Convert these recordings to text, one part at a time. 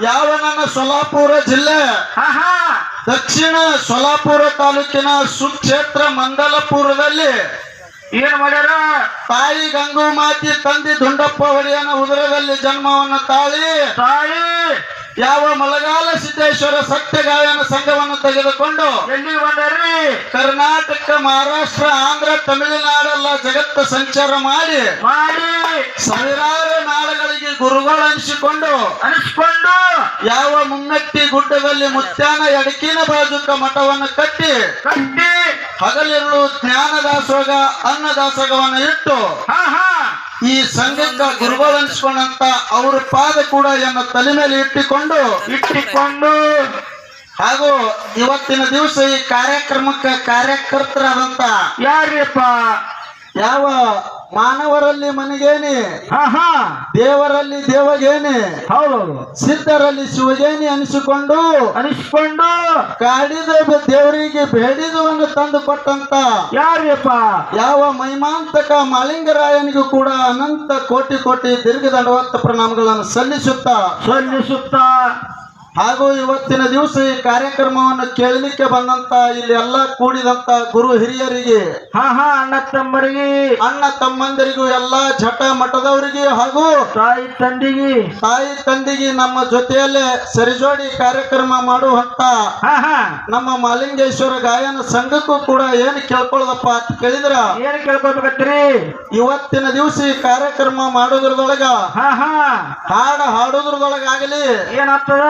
ಯಾವ ನನ್ನ ಸೊಲಾಪುರ ಜಿಲ್ಲೆ? ದಕ್ಷಿಣ ಸೊಲಾಪುರ ತಾಲೂಕಿನ ಸುಕ್ಷೇತ್ರ ಮಂಡಲಪುರದಲ್ಲಿ ಏನ್ ಮಾಡ್ಯಾರ? ತಾಯಿ ಗಂಗುಮಾತಿ ತಂದಿ ದುಂಡಪ್ಪ ಒಡೆಯನ ಉದರದಲ್ಲಿ ಜನ್ಮವನ್ನು ತಾಳಿ. ತಾಯಿ ಯಾವ ಮಲಗಾಲ ಸಿದ್ದೇಶ್ವರ ಸತ್ಯ ಗಾಯನ ಸಂಘವನ್ನು ತೆಗೆದುಕೊಂಡು ಎಲ್ಲಿ ಬಂದಾರ್ರಿ ಕರ್ನಾಟಕ ಮಹಾರಾಷ್ಟ್ರ ಆಂಧ್ರ ತಮಿಳುನಾಡೆಲ್ಲ ಜಗತ್ತ ಸಂಚಾರ ಮಾಡಿ ಮಾಡಿ. ಸಾವಿರಾರು ನಾಡುಗಳಿಗೆ ಗುರುಗಳು ಅನಿಸಿಕೊಂಡು ಅನಿಸಿಕೊಂಡು ಯಾವ ಮುಮ್ಮೆಟ್ಟಿ ಗುಡ್ಡದಲ್ಲಿ ಮುತ್ಯಾನ ಎಡಕಿನ ಬಾಜುಕ ಮಠವನ್ನು ಕಟ್ಟಿ ಕಟ್ಟಿ ಹಗಲಿರುಳು ಜ್ಞಾನ ದಾಸೋಗ ಅನ್ನ ದಾಸೋಗವನ್ನು ಇಟ್ಟು ಹಾ. ಈ ಸಂಘಕ್ಕ ಗುರುಗಳು ಅವರ ಅವ್ರ ಪಾದ ಕೂಡ ಎನ್ನ ತಲೆ ಮೇಲೆ ಇಟ್ಟುಕೊಂಡು ಇಟ್ಟುಕೊಂಡು. ಹಾಗೂ ಇವತ್ತಿನ ದಿವಸ ಈ ಕಾರ್ಯಕ್ರಮಕ್ಕೆ ಕಾರ್ಯಕರ್ತರಾದಂತ ಯಾರಪ್ಪ ಯಾವ ಮಾನವರಲ್ಲಿ ಮನೆಗೇನಿ. ಹಾ ದೇವರಲ್ಲಿ ದೇವಗೇನಿ. ಹೌದೌದು ಸಿದ್ಧರಲ್ಲಿ ಶಿವಗೇನಿ ಅನಿಸಿಕೊಂಡು. ಅನಿಸಿಕೊಂಡು. ಕಾಡಿದ ದೇವರಿಗೆ ಬೇಡಿದವನ್ನು ತಂದು ಕೊಟ್ಟಂತ. ಯಾರ್ಯಪ್ಪ? ಯಾವ ಮೈಮಾಂತಕ ಮಾಲಿಂಗರಾಯನಿಗೂ ಕೂಡ ಅನಂತ ಕೋಟಿ ಕೋಟಿ ದೀರ್ಘ ದಂಡವತ್ತ ಪ್ರಣಾಮಗಳನ್ನು ಸಲ್ಲಿಸುತ್ತಾ. ಸಲ್ಲಿಸುತ್ತ. ಹಾಗೂ ಇವತ್ತಿನ ದಿವಸ ಈ ಕಾರ್ಯಕ್ರಮವನ್ನು ಕೇಳಲಿಕ್ಕೆ ಬಂದಂತ ಇಲ್ಲಿ ಎಲ್ಲ ಕೂಡಿದಂತ ಗುರು ಹಿರಿಯರಿಗೆ ಹಾ ಹಾ ಅಣ್ಣ ತಮ್ಮರಿಗೆ ಅಣ್ಣ ತಮ್ಮಂದರಿಗೂ ಎಲ್ಲಾ ಜಟ ಮಠದವರಿಗೆ ಹಾಗೂ ತಾಯಿ ತಂದಿಗೆ. ತಾಯಿ ತಂದಿಗೆ ನಮ್ಮ ಜೊತೆಯಲ್ಲೇ ಸರಿಜೋಡಿ ಕಾರ್ಯಕ್ರಮ ಮಾಡುವಂತ ಹಾ ಹಾ. ನಮ್ಮ ಮಾಲಿಂಗೇಶ್ವರ ಗಾಯನ ಸಂಘಕ್ಕೂ ಕೂಡ ಏನು ಕೇಳ್ಕೊಳ್ಳದಪ್ಪ ಅಂತ ಕೇಳಿದ್ರ? ಏನ್ ಕೇಳ್ಕೊಬೇಕತ್ರಿ ಇವತ್ತಿನ ದಿವಸ ಈ ಕಾರ್ಯಕ್ರಮ ಮಾಡೋದ್ರದೊಳಗ ಹಾ ಹಾ. ಹಾಡ ಹಾಡೋದ್ರದೊಳಗಾಗಲಿ ಏನಾಗ್ತದ?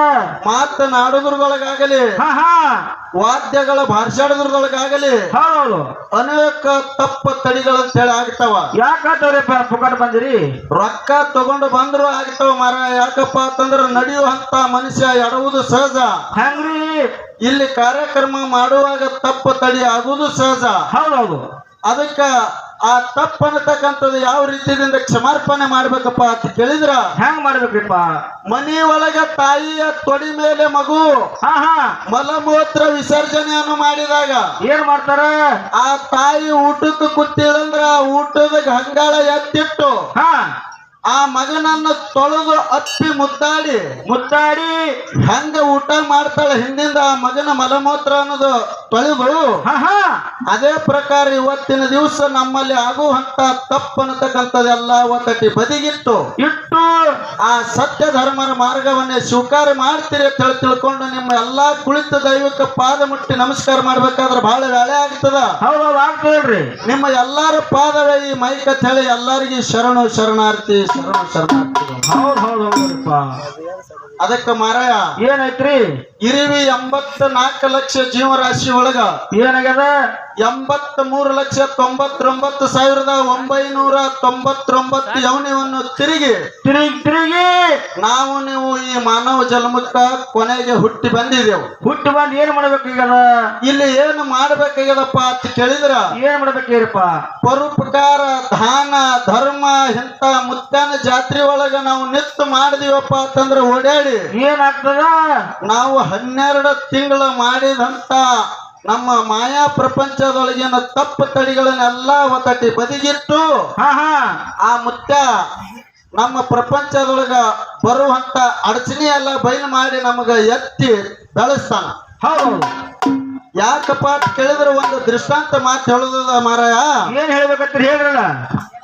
ಮಾತನಾಡೋದ್ರದೊಳಗಾಗಲಿ ಹಾ ಹಾ. ವಾದ್ಯಗಳ ಭಾಷಾಡೋದ್ರದೊಳಗಾಗಲಿ ಹೌದು. ಅನೇಕ ತಪ್ಪ ತಡಿಗಳಂತ ಹೇಳಿ ಆಗ್ತಾವ ಯಾಕಾತವ್ರಿಪ್ಪ ಪುಕಟ್ ಬಂದಿರಿ? ರೊಕ್ಕ ತಗೊಂಡು ಬಂದ್ರು ಆಗ್ತಾವ ಮರ ಯಾಕಪ್ಪ ಅಂತಂದ್ರ ನಡೆಯುವಂತ ಮನುಷ್ಯ ಎಡವುದು ಸಹಜ. ಹೆಂಗ್ರಿ? ಇಲ್ಲಿ ಕಾರ್ಯಕ್ರಮ ಮಾಡುವಾಗ ತಪ್ಪ ತಡಿ ಆಗುವುದು ಸಹಜ. ಹೌದೌದು. ಅದಕ್ಕ ಆ ತಪ್ಪ ಅನ್ನತಕ್ಕಂಥದ್ದು ಯಾವ ರೀತಿಯಿಂದ ಕ್ಷಮಾರ್ಪಣೆ ಮಾಡ್ಬೇಕಪ್ಪ ಅಂತ ಕೇಳಿದ್ರ? ಹೆಂಗ್ ಮಾಡ್ಬೇಕ್ರಿಪ್ಪ? ಮನಿ ಒಳಗ ತಾಯಿಯ ತೊಡಿ ಮೇಲೆ ಮಗು ಹಾ ಹಾ. ಮಲಮೂತ್ರ ವಿಸರ್ಜನೆಯನ್ನು ಮಾಡಿದಾಗ ಏನ್ ಮಾಡ್ತಾರ? ಆ ತಾಯಿ ಊಟಕ್ಕೆ ಕೂತಿದಂದ್ರ ಆ ಊಟದ ಹಂಗಾಳ ಎತ್ತಿಟ್ಟು ಹಾ. ಆ ಮಗನನ್ನ ತೊಳೆದು ಅಪ್ಪಿ ಮುದ್ದಾಡಿ. ಮುದ್ದಾಡಿ. ಹಂಗ ಊಟ ಮಾಡ್ತಾಳೆ ಹಿಂದಿಂದ ಆ ಮಗನ ಮಲಮೂತ್ರ ಅನ್ನೋದು ತೊಳೆದು. ಅದೇ ಪ್ರಕಾರ ಇವತ್ತಿನ ದಿವಸ ನಮ್ಮಲ್ಲಿ ಆಗುವಂತ ತಪ್ಪು ಅನ್ನತಕ್ಕಂಥದ್ದೆಲ್ಲ ಒತ್ತಟಿ ಬದಿಗಿತ್ತು ಇಟ್ಟು. ಆ ಸತ್ಯ ಧರ್ಮರ ಮಾರ್ಗವನ್ನೇ ಸ್ವೀಕಾರ ಮಾಡ್ತೀರಿ ಅಂತ ಹೇಳಿ ತಿಳ್ಕೊಂಡು ನಿಮ್ಮ ಎಲ್ಲಾ ಕುಳಿತ ದೈವಕ್ಕೆ ಪಾದ ಮುಟ್ಟಿ ನಮಸ್ಕಾರ ಮಾಡ್ಬೇಕಾದ್ರೆ ಬಹಳ ವೇಳೆ ಆಗ್ತದ. ಹೌದೌದು ಆಗ್ತದ್ರಿ ನಿಮ್ಮ ಎಲ್ಲಾರು ಪಾದವೇ ಈ ಮೈಕ್ ಅಂತ ಹೇಳಿ ಎಲ್ಲರಿಗೂ ಶರಣು ಶರಣಾರ್ಥಿ ಶರಣು ಶರಣಾರ್ಥಿ ಹೌದ್ ಅದಕ್ಕೆ ಮಾರಾಯ ಏನೈತ್ರಿ ಇರಿವಿ ಎಂಬತ್ತ ನಾಲ್ಕು ಲಕ್ಷ ಜೀವರಾಶಿ ಒಳಗ ಏನಾಗ್ಯದ? ಎಂಬತ್ತ ಮೂರು ಲಕ್ಷ ತೊಂಬತ್ತೊಂಬತ್ತು ಸಾವಿರದ ಒಂಬೈನೂರ ತೊಂಬತ್ತೊಂಬತ್ತು ಯೌನ್ಯವನ್ನು ತಿರುಗಿ. ತಿರುಗಿ ತಿರುಗಿ. ನಾವು ನೀವು ಈ ಮಾನವ ಜನ್ಮಕ್ಕ ಕೊನೆಗೆ ಹುಟ್ಟಿ ಬಂದಿದೆವು ಹುಟ್ಟಿ ಬಂದು ಏನ್ ಮಾಡ್ಬೇಕಾಗ್ಯದ ಇಲ್ಲಿ ಏನು ಮಾಡ್ಬೇಕಾಗ್ಯದಪ್ಪ ಅಂತ ಕೇಳಿದ್ರ? ಏನ್ ಮಾಡ್ಬೇಕೀರಪ್ಪ ಪರೋಪಕಾರ ದಾನ ಧರ್ಮ ಇಂತ ಮುತ್ತಾನ ಜಾತ್ರೆ ಒಳಗ ನಾವು ನಿತ್ತು ಮಾಡಿದೀವಪ್ಪ ಅಂತಂದ್ರೆ ಓಡಾಡಿ. ಏನಾಗ್ತದ? ನಾವು ಹನ್ನೆರಡು ತಿಂಗಳ ಮಾಡಿದಂತ ನಮ್ಮ ಮಾಯಾ ಪ್ರಪಂಚದೊಳಗಿನ ತಪ್ಪು ತಡಿಗಳನ್ನೆಲ್ಲ ಒತ್ತಟ್ಟಿ ಬದಿಗಿಟ್ಟು ಹಾ ಹಾ. ಆ ಮುತ್ಯ ನಮ್ಮ ಪ್ರಪಂಚದೊಳಗ ಬರುವಂತ ಅಡಚಣೆ ಎಲ್ಲ ಬಯಲು ಮಾಡಿ ನಮಗ ಎತ್ತಿ ಬೆಳೆಸ್ತಾನ. ಹೌದು. ಯಾಕಪ್ಪ ಕೇಳಿದ್ರೆ ಒಂದು ದೃಷ್ಟಾಂತ ಮಾತು ಹೇಳುದ ಮಾರಾಯ? ಏನ್ ಹೇಳ್ಬೇಕತ್ರಿ ಹೇಳ್ರಲ್ಲ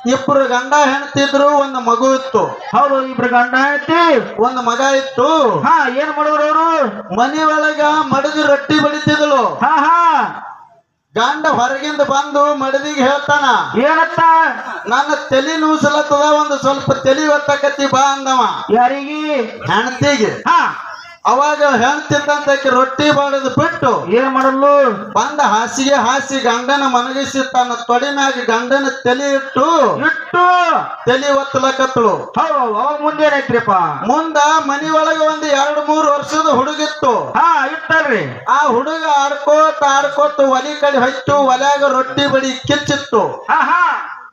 ಇಬ್ರು ಗಂಡ ಹೆಣ್ತಿದ್ರು ಒಂದು ಮಗು ಇತ್ತು. ಹೌದು ಇಬ್ರು ಗಂಡ ಐತಿ ಒಂದು ಮಗ ಇತ್ತು. ಹಾ ಏನ್ ಮಾಡೋರು ಅವರು? ಮನೆ ಒಳಗ ಮಡದಿ ರೊಟ್ಟಿ ಬಡಿತಿದ್ಲು. ಹಾ ಹಾ. ಗಂಡ ಹೊರಗಿಂದ ಬಂದು ಮಡದಿಗೆ ಹೇಳ್ತಾನ ಏನತ್ತ? ನನ್ನ ತಲೆ ನೂಸಲತ್ತದ ಒಂದು ಸ್ವಲ್ಪ ತಲೆ ಒತ್ತಕತ್ತಿ ಬಾ ಅಂದವ. ಯಾರಿಗಿ? ಹೆಣ್ತಿಗೆ ಹಾ. ಅವಾಗ ಹೇಳ್ತಿದ್ದಂತಕ್ಕೆ ರೊಟ್ಟಿ ಬಾಡದು ಬಿಟ್ಟು ಏನ್ ಮಾಡಲು ಬಂದ ಹಾಸಿಗೆ ಹಾಸಿ ಗಂಡನ ಮನಗಿಸಿ ತನ್ನ ತೊಡೆ ಮ್ಯಾಗ ಗಂಡನ ತಲೆ ಇಟ್ಟು ಇಟ್ಟು? ತಲೆ ಒತ್ತಲಕತ್ತಳು. ಅವಾಗ ಮುಂದೆ ಮನಿ ಒಳಗೆ ಒಂದು ಎರಡು ಮೂರು ವರ್ಷದ ಹುಡುಗಿತ್ತು. ಹಾ ಇಟ್ಟಲ್ರಿ ಆ ಹುಡುಗ ಆಡ್ಕೋತ ಆಡ್ಕೋತ ಒಲಿ ಕಡೆ ಹೊಯ್ತು ಒಲ್ಯಾಗ ರೊಟ್ಟಿ ಬಡಿ ಕಿಚ್ಚಿತ್ತು. ಹಾ ಹಾ.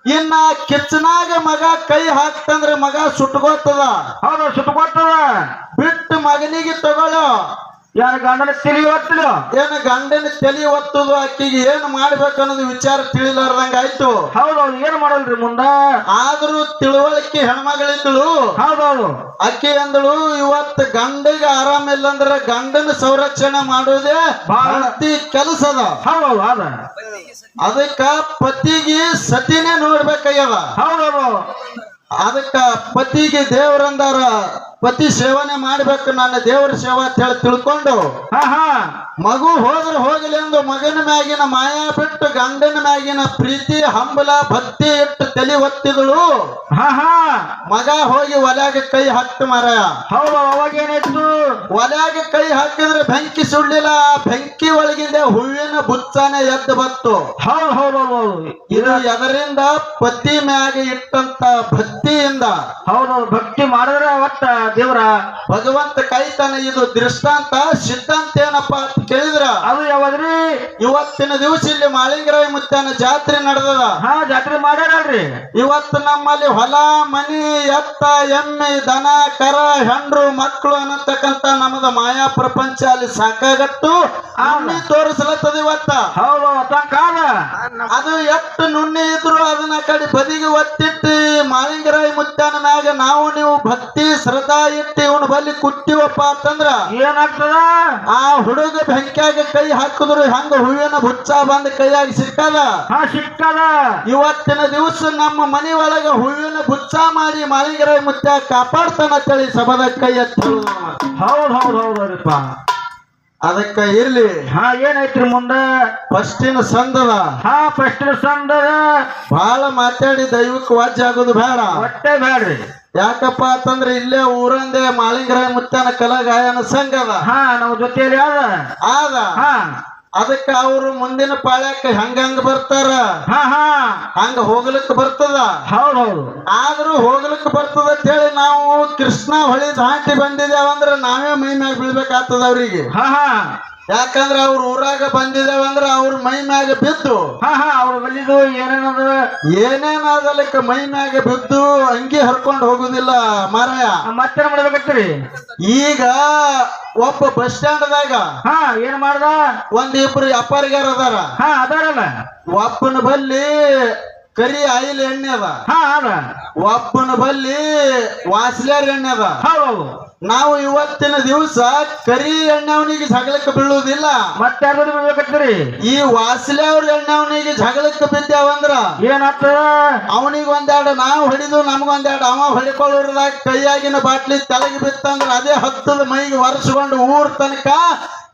ಇನ್ನ ಕಿಚ್ಚನಾಗ ಮಗ ಕೈ ಹಾಕ್ತಂದ್ರೆ ಮಗ ಸುಟ್ಕೋತದ? ಹೌದು ಸುಟ್ಕೋತದ. ಬಿಟ್ಟು ಮಗನಿಗೆ ತಗೊಳ್ಳೋ. ಯಾರ ಗಂಡನ ತಿಳಿಯುವತ್ತಿಲ್ಲ ಏನ ಗಂಡನ ತಲೆ ಒತ್ತುದು ಆಕಿಗೆ ಏನ್ ಮಾಡ್ಬೇಕು ಅನ್ನೋದು ವಿಚಾರ ತಿಳಿಲಾರ್ದಂಗ ಆಯ್ತು. ಹೌದೌದು ಏನ್ ಮಾಡಲ್ರಿ ಮುಂದ? ಆದ್ರೂ ತಿಳುವಳಿಕೆ ಹೆಣ್ಮಗಳಿದ್ದಳು ಹೌದೌದು. ಅಕ್ಕಿ ಅಂದಳು ಇವತ್ತು ಗಂಡಿಗೆ ಆರಾಮ ಅಂದ್ರೆ ಗಂಡನ ಸಂರಕ್ಷಣೆ ಮಾಡೋದೇ ಭಾರತಿ ಕೆಲಸ ಕೆಲಸದ ಹೌದೌದು ಅದ. ಅದಕ್ಕ ಪತಿಗೆ ಸತಿನೇ ನೋಡ್ಬೇಕಾಗ್ಯದ. ಹೌದೌದು. ಅದಕ್ಕ ಪತಿಗೆ ದೇವರಂದಾರ ಪತಿ ಸೇವನೆ ಮಾಡ್ಬೇಕು ನನ್ನ ದೇವರ ಸೇವಾ ಅಂತ ಹೇಳಿ ತಿಳ್ಕೊಂಡು ಮಗು ಹೋದ್ರೆ ಹೋಗಲಿ ಎಂದು ಮಗನ ಮ್ಯಾಗಿನ ಮಾಯಾ ಬಿಟ್ಟು ಗಂಡನ ಮ್ಯಾಗಿನ ಪ್ರೀತಿ ಹಂಬಲ ಭಕ್ತಿ ಇಟ್ಟು ತಲೆ ಒತ್ತಿದಳು ಮಗ ಹೋಗಿ ಒಲ್ಯಾಗ ಕೈ ಹಾಕ್ತು ಮಾರ. ಹೌದು ಅವಾಗ ಏನಾಯ್ತು? ಒಲ್ಯಾಗ ಕೈ ಹಾಕಿದ್ರೆ ಬೆಂಕಿ ಸುಡ್ಲಿಲ್ಲ ಬೆಂಕಿ ಒಳಗಿಂದ ಹೂವಿನ ಬುತ್ತಾನೆ ಎದ್ದು ಬತ್ತು ಹೌದು ಹೌದು ಹೌದು. ಇದು ಎದರಿಂದ ಪತಿ ಮ್ಯಾಗೆ ಇಟ್ಟಂತ ಭಕ್ತಿಯಿಂದ ಹೌದು ಭಕ್ತಿ ಮಾಡಿದ್ರೆ ಅವತ್ತ ದೇವ್ರ ಭಗವಂತ ಕೈತಾನೆ ಇದು ದೃಷ್ಟಾಂತ ಸಿದ್ಧಾಂತ ಏನಪ್ಪ ಅಂತ ಕೇಳಿದ್ರ? ಅದು ಯಾವಾಗ್ರಿ? ಇವತ್ತಿನ ದಿವಸ ಇಲ್ಲಿ ಮಾಳಿಂಗರಾಯ ಮುತ್ತಾನ ಜಾತ್ರೆ ನಡೆದದ. ಹಾ ಜಾತ್ರೆ ಮಾಡ್ಯಾರಲ್ರಿ. ಇವತ್ತು ನಮ್ಮಲ್ಲಿ ಹೊಲ ಮನಿ ಎತ್ತ ಎಮ್ಮೆ ದನ ಕರ ಹೆಂಡ್ರು ಮಕ್ಕಳು ಅನ್ನತಕ್ಕಂತ ನಮ್ಮದ ಮಾಯಾ ಪ್ರಪಂಚ ಅಲ್ಲಿ ಸಾಕಾಗಟ್ಟು ಅಲ್ಲಿ ತೋರಿಸ್ಲತ್ತದ ಇವತ್ತ. ಹೌದು ಅದು ಎಷ್ಟು ನುಣ್ಣಿ ಇದ್ರು ಅದನ್ನ ಕಡೆ ಬದಿಗೆ ಒತ್ತಿಟ್ಟು ಮಾಳಿಂಗರಾಯ ಮುತ್ತಾನ ಮ್ಯಾಗ ನಾವು ನೀವು ಭಕ್ತಿ ಶ್ರದ್ಧಾ ಎತ್ತಿ ಇವನು ಬಲ್ಲಿ ಕುಟ್ಟಿವಪ್ಪ ಅಂತಂದ್ರ ಏನಾಗ್ತದ? ಆ ಹುಡುಗ ಬೆಂಕಿಯಾಗ ಕೈ ಹಾಕಿದ್ರು ಹಂಗ ಹೂವಿನ ಬುಚ್ಚ ಬಂದ್ ಕೈಯಾಗಿ ಸಿಕ್ಕದ? ಸಿಕ್ಕದ. ಇವತ್ತಿನ ದಿವಸ ನಮ್ಮ ಮನೆ ಒಳಗ ಹೂವಿನ ಬುಚ್ಚ ಮಾಡಿ ಮಾಲಿಗರ ಮುತ್ತ ಕಾಪಾಡ್ತಾನ ಅಂತೇಳಿ ಸಭದ ಕೈ ಹೌದ್ ಹೌದ್ ಹೌದು ಹೌದಪ್ಪ ಅದಕ್ಕ ಇರ್ಲಿ. ಹಾ ಏನಾಯ್ತ್ರಿ ಮುಂದ? ಫಸ್ಟಿನ ಸಂದದ. ಹಾ ಫಸ್ಟ್ ಸಂದದ. ಬಹಳ ಮಾತಾಡಿ ದೈವಕ್ಕೆ ವಾಜ್ಯ ಆಗೋದು ಬೇಡ. ಹೊಟ್ಟೆ ಬೇಡ್ರಿ. ಯಾಕಪ್ಪ ಅಂತಂದ್ರೆ ಇಲ್ಲೇ ಊರಂದೆ ಮಾಲಿಂಗರ ಮುತ್ತನ ಕಲಾ ಗಾಯನ ಸಂಘದ. ಹಾ ನಮ್ಮ ಜೊತೆಯಲ್ಲಿ ಯಾವ್ದ ಆದ. ಹಾ. ಅದಕ್ಕ ಅವರು ಮುಂದಿನ ಪಾಳ್ಯಕ್ಕೆ ಹಂಗಂಗ ಬರ್ತಾರ? ಹಾ ಹಾ. ಹಂಗ ಹೋಗ್ಲಿಕ್ಕೆ ಬರ್ತದ? ಹೌದು ಹೌದು ಆದ್ರೂ ಹೋಗ್ಲಿಕ್ಕೆ ಬರ್ತದ ಅಂತ ಹೇಳಿ ನಾವು ಕೃಷ್ಣ ಹೊಳಿ ದಾಟಿ ಬಂದಿದ್ದೇವಂದ್ರ ನಾವೇ ಮೈ ಮ್ಯಾಗ ಬೀಳ್ಬೇಕಾಗ್ತದ ಅವ್ರಿಗೆ. ಹಾ ಹಾ. ಯಾಕಂದ್ರ ಅವ್ರ ಊರಾಗ ಬಂದಿದ್ದೇವ ಅಂದ್ರ ಅವ್ರ ಮೈ ಮ್ಯಾಗ ಬಿದ್ದು. ಹಾ ಹಾ ಅವ್ರ ಬಂದಿದ್ದು ಏನೇನದ? ಏನೇನಾದಲಿಕ್ಕ ಮೈ ಮ್ಯಾಗ ಬಿದ್ದು ಅಂಗಿ ಹರ್ಕೊಂಡು ಹೋಗುದಿಲ್ಲ ಮಾರಾಯ. ಮತ್ತೇನ್ ಮಾಡ್ಬೇಕ್ರಿ ಈಗ ಒಬ್ಬ ಬಸ್ ಸ್ಟ್ಯಾಂಡ್ದಾಗ ಹಾ ಏನ್ ಮಾಡ್ದ? ಒಂದ್ ಇಬ್ರು ವ್ಯಾಪಾರಿಗಾರ ಅದಾರ. ಹಾ ಅದಾರಲ್ಲ. ಒಬ್ಬನ ಬಲ್ಲಿ ಕರಿ ಆಯಿಲ್ ಎಣ್ಣೆ ಅದ ಹಾ ಅದ. ಒಬ್ಬನ ಬಲ್ಲಿ ವಾಸ್ಲ್ಯಾರ್ ಎಣ್ಣೆ ಅದ ಹೌದು. ನಾವು ಇವತ್ತಿನ ದಿವಸ ಕರಿ ಎಣ್ಣೆವನಿಗೆ ಜಗಳಕ್ಕೆ ಬೀಳುವುದಿಲ್ಲ. ಮತ್ತೆ ಯಾರು ಬಿಡ್ಬೇಕತ್ರಿ ಈ ವಾಸ್ಲೆ ಅವ್ರ ಎಣ್ಣೆವನಿಗೆ ಜಗಳಕ್ಕೆ ಬಿದ್ದೇವಂದ್ರ? ಏನಾಗ್ತದ ಅವನಿಗೆ ಒಂದೆರಡು ನಾವು ಹೊಡಿದು ನಮ್ಗೊಂದೆರಡು ಅವ ಹೊಡಿಕೊಳ್ಳೋರ್ದಾಗ ಕೈಯಾಗಿನ ಬಾಟ್ಲಿ ತಲೆಗೆ ಬಿತ್ತಂದ್ರ ಅದೇ ಹತ್ತದ ಮೈಗೆ ಒರೆಸ್ಕೊಂಡು ಊರ್ ತನಕ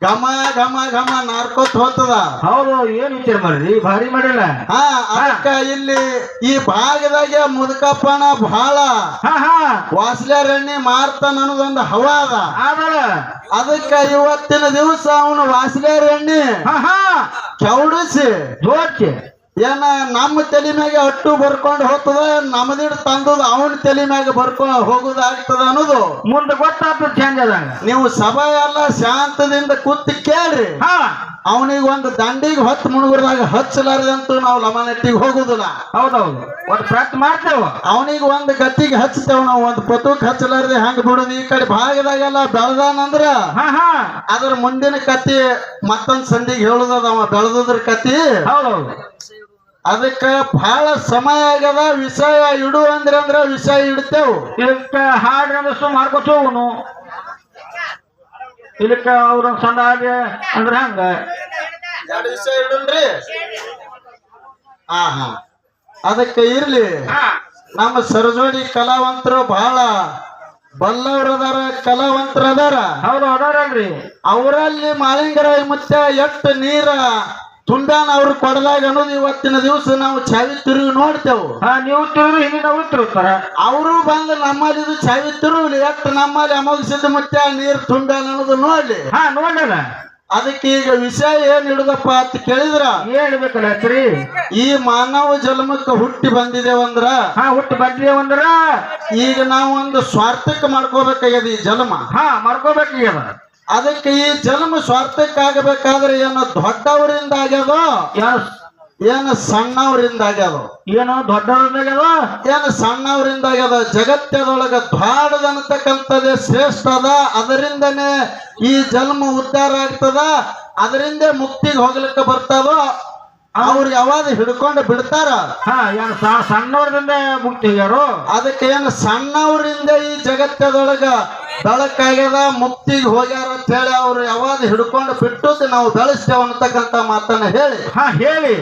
ಘಮ ಘಮ ಘಮ ನಾರ್ಕೋತ್ ಹೋಗ್ತದ. ಹೌದು ಏನ್ ವಿಚಾರ ಮಾಡ್ರಿ? ಭಾರಿ ಮಾಡಿಲ್ಲ. ಹಾ ಅದಕ್ಕ ಇಲ್ಲಿ ಈ ಭಾಗದಾಗ ಮುದುಕಪ್ಪನ ಬಹಳ ವಾಸಲಾರಣ್ಣಿ ಮಾರ್ತ ನನಗೊಂದು ಹವ ಮಾರ್ತಾನ ಅನ್ನೋದೊಂದು ಹವಾ ಅದ. ಅದಕ್ಕೆ ಇವತ್ತಿನ ದಿವಸ ಅವನು ವಾಸಲಾರಣ್ಣಿ ಚೌಡಿಸಿ. ಜೋಚಿ ಏನ ನಮ್ಮ ತಲೆ ಮ್ಯಾಗೆ ಅಟ್ಟು ಬರ್ಕೊಂಡು ಹೋಗ್ತದ ನಮ್ದಿಡ್ ತಂದದ ಅವನ ತಲೆ ಮ್ಯಾಗ ಬರ್ಕೊಂಡು ಹೋಗುದಾಗ್ತದ ಅನ್ನೋದು. ಮುಂದೆ ಗೊತ್ತಾಗ್ತದ ಚೇಂಜ್ ಅದಂಗ ನೀವು ಸಭೆ ಎಲ್ಲ ಶಾಂತದಿಂದ ಕೂತ್ ಕೇಳ್ರಿ. ಹಾ. ಅವನಿಗೆ ಒಂದು ದಂಡಿಗೆ ಹೊತ್ತು ಮುಣಗುರ್ದಾಗ ಹಚ್ಚಲಾರದಂತೂ ನಾವು ಲಮನಟ್ಟಿಗೆ ಹೋಗುದಿಲ್ಲ. ಹೌದೌದು. ಒಂದು ಪ್ರಯತ್ನ ಮಾಡ್ತೇವ. ಅವನಿಗೆ ಒಂದು ಗತ್ತಿಗೆ ಹಚ್ಚತೇವ ನಾವು ಒಂದು ಪತುಕ್ ಹಚ್ಚಲಾರದೆ ಹಂಗ ಬಿಡುದು. ಈ ಕಡೆ ಭಾಗದಾಗೆಲ್ಲ ಬೆಳೆದಾನಂದ್ರ ಹಾ ಹಾ. ಅದ್ರ ಮುಂದಿನ ಕತಿ ಮತ್ತೊಂದ್ ಸಂದಿಗೆ ಹೇಳುದದ ಅವ ಬೆಳೆದ್ರ ಕತಿ ಹೌದೌದು. ಅದಕ್ಕ ಬಹಳ ಸಮಯ ಆಗದ ವಿಷಯ ಇಡು ಅಂದ್ರೆ ಅಂದ್ರ ವಿಷಯ ಇಡ್ತೇವು. ಇದಕ್ಕ ಹಾಡ್ರಿ ಅಂದ್ರೆ ಸುಮ್ ಹೋಗುನು ಇದಕ್ಕ ಅವ್ರ ಸಣ್ಣ ಹಾಗೆ ಅಂದ್ರೆ ಹಂಗ. ಎರಡು ವಿಷಯ ಇಡುನ್ರಿ? ಹಾ ಹಾ ಅದಕ್ಕೆ ಇರ್ಲಿ. ನಮ್ಮ ಸರಜೋಡಿ ಕಲಾವಂತರು ಬಹಳ ಬಲ್ಲವರದಾರ ಕಲಾವಂತರದಾರ. ಹೌದು ಅದಾರಲ್ರಿ. ಅವರಲ್ಲಿ ಮಾಳಿಂಗರಾಯ ಮುತ್ತ ಎಷ್ಟು ನೀರ ತುಂಬ್ಯಾನ ಅವ್ರು ಕೊಡದಾಗ ಅನ್ನೋದು ಇವತ್ತಿನ ದಿವಸ ನಾವು ಚಾವಿ ತಿರುಗಿ ನೋಡ್ತೇವು. ಹಾ ನೀವು ತಿರುಗಿ ಹಿಂದಿನ ಅವ್ರು ತಿರುಗ್ತಾರ. ಅವರು ಬಂದು ನಮ್ಮಲ್ಲಿ ಇದು ಚಾವಿ ತಿರುಗಲಿ ಎಷ್ಟು ನಮ್ಮಲ್ಲಿ ಅಮೋಘಿಸಿದ ಮತ್ತೆ ನೀರು ತುಂಬ್ಯಾನ ಅನ್ನೋದು ನೋಡ್ಲಿ. ಹಾ ನೋಡಲ್ಲ ಅದಕ್ಕೆ ಈಗ ವಿಷಯ ಏನ್ ಹಿಡಿದಪ್ಪ ಅಂತ ಕೇಳಿದ್ರ? ಹೇಳ್ಬೇಕಲ್ಲ ಸರಿ ಈ ಮಾನವ ಜನ್ಮಕ್ಕೆ ಹುಟ್ಟಿ ಬಂದಿದೇವಂದ್ರ ಹಾ ಹುಟ್ಟಿ ಬಂದಿದೇವ ಅಂದ್ರ? ಈಗ ನಾವು ಒಂದು ಸ್ವಾರ್ಥಕ್ಕೆ ಮಾಡ್ಕೋಬೇಕಾಗ್ಯದ ಈ ಜನ್ಮ? ಹಾ ಮಾಡ್ಕೋಬೇಕೀಗ ಅದಕ್ಕೆ ಈ ಜನ್ಮ ಸ್ವಾರ್ಥಕ್ಕಾಗಬೇಕಾದ್ರೆ ಏನೋ ದೊಡ್ಡವರಿಂದ ಆಗ್ಯದೋ ಏನು ಸಣ್ಣವರಿಂದ ಆಗ್ಯದ ದೊಡ್ಡವರಿಂದ ಆಗ್ಯದೋ ಏನು ಸಣ್ಣವರಿಂದ ಆಗ್ಯದ ಜಗತ್ತದೊಳಗ ದ್ವಾಡದನ್ನತಕ್ಕಂಥದ್ದೇ ಶ್ರೇಷ್ಠ ಅದ. ಅದರಿಂದನೇ ಈ ಜನ್ಮ ಉದ್ಧಾರ ಆಗ್ತದ. ಅದರಿಂದ ಮುಕ್ತಿಗೆ ಹೋಗ್ಲಿಕ್ಕೆ ಬರ್ತದ? ಅವ್ರು ಯಾವಾಗ ಹಿಡ್ಕೊಂಡು ಬಿಡ್ತಾರ? ಸಣ್ಣವ್ರಿಂದ ಮುಕ್ತಿ ಅದಕ್ಕೆ ಏನು ಸಣ್ಣವರಿಂದ ಈ ಜಗತ್ತದೊಳಗ ಬೆಳಕಾಗ್ಯದ ಮುಕ್ತಿಗೆ ಹೋಗ್ಯಾರ ಅಂತ ಹೇಳಿ ಅವ್ರು ಯಾವಾಗ ಹಿಡ್ಕೊಂಡು ಬಿಟ್ಟು ನಾವು ಬೆಳೆಸ್ತೇವ ಅಂತಕ್ಕಂತ ಮಾತನ್ನ ಹೇಳಿ. ಹಾ ಹೇಳಿ.